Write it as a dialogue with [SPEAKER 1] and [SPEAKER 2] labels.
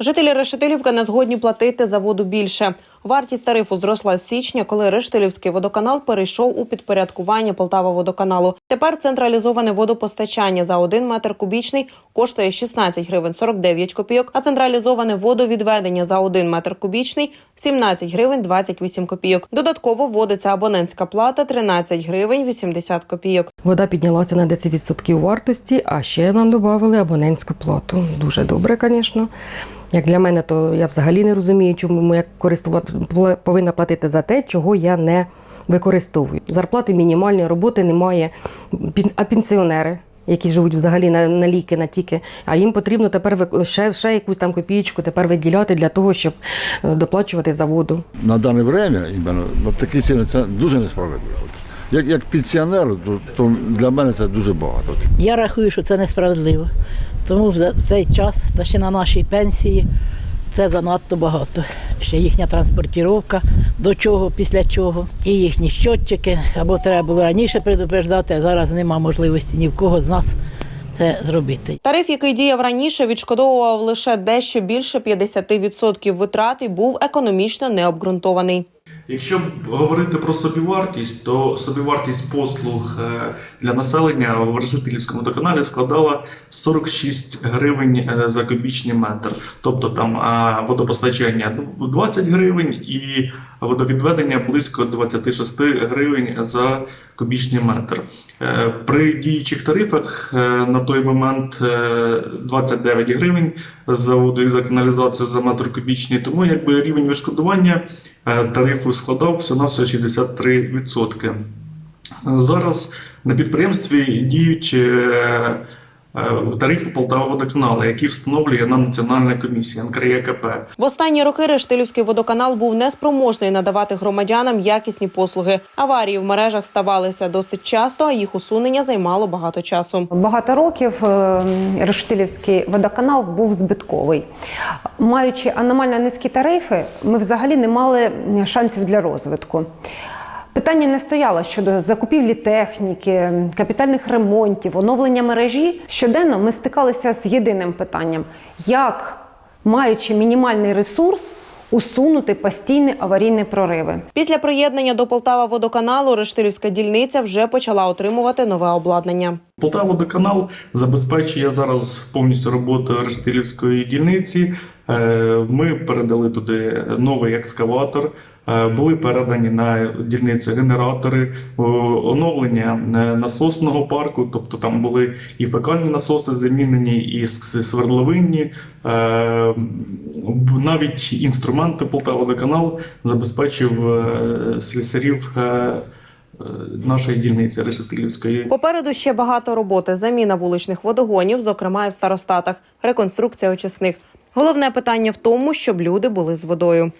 [SPEAKER 1] Жителі Решетилівки не згодні платити за воду більше. Вартість тарифу зросла з січня, коли Решетилівський водоканал перейшов у підпорядкування Полтава водоканалу. Тепер централізоване водопостачання за 1 метр кубічний коштує 16 гривень 49 копійок, а централізоване водовідведення за 1 метр кубічний 17 гривень 28 копійок. Додатково вводиться абонентська плата 13 гривень 80 копійок.
[SPEAKER 2] Вода піднялася на 10% вартості, а ще нам додали абонентську плату. Дуже добре, звісно. Як для мене, то я взагалі не розумію, чому я користувати повинна платити за те, чого я не використовую. Зарплати мінімальні, роботи немає. А пенсіонери, які живуть взагалі на, на ліки, на тільки, а їм потрібно тепер ще, ще якусь там копієчку тепер виділяти для того, щоб е, доплачувати за воду.
[SPEAKER 3] на дане время іменно на такі ціни це дуже несправедливо. Як, як пенсіонеру, то, то для мене це дуже багато.
[SPEAKER 4] Я рахую, що це несправедливо. Тому в цей час, та ще на нашій пенсії, це занадто багато. Ще їхня транспортіровка, до чого, після чого. Ті їхні щотчики, або треба було раніше предупреждати, а зараз нема можливості ні в кого з нас це зробити.
[SPEAKER 1] Тариф, який діяв раніше, відшкодовував лише дещо більше 50% витрат і був економічно необґрунтований.
[SPEAKER 5] Якщо говорити про собівартість, то собівартість послуг е, для населення в Решетилівському водоканалі складала 46 гривень е, за кубічний метр. Тобто там е, водопостачання 20 гривень і водовідведення близько 26 гривень за кубічний метр. При діючих тарифах на той момент е, 29 гривень за воду і за каналізацію за метр кубічний, тому якби рівень відшкодування е, тарифу складав все на все 63%. Е, Зараз на підприємстві діють е, е, Полтава водоканалу, які встановлює нам Національна комісія НКРЄКП.
[SPEAKER 1] В останні роки Рештилівський водоканал був неспроможний надавати громадянам якісні послуги. Аварії в мережах ставалися досить часто, а їх усунення займало багато часу.
[SPEAKER 6] Багато років е, Рештилівський водоканал був збитковий. Маючи аномально низькі тарифи, ми взагалі не мали шансів для розвитку. Питання не стояло щодо закупівлі техніки, капітальних ремонтів, оновлення мережі. Щоденно ми стикалися з єдиним питанням: як, маючи мінімальний ресурс, усунути постійні аварійні прориви.
[SPEAKER 1] Після приєднання до Полтава водоканалу Рештилівська дільниця вже почала отримувати нове обладнання.
[SPEAKER 5] Полтава водоканал забезпечує зараз повністю роботу Рештилівської дільниці. Е, Ми передали туди новий екскаватор. е, Були передані на дільницю генератори, оновлення е, насосного парку, тобто там були і фекальні насоси замінені, і свердловинні. Навіть інструменти Полтава водоканал забезпечив слісарів нашої дільниці Решетилівської.
[SPEAKER 1] Попереду ще багато роботи: заміна вуличних водогонів, зокрема і в старостатах, реконструкція очисних. Головне питання в тому, щоб люди були з водою.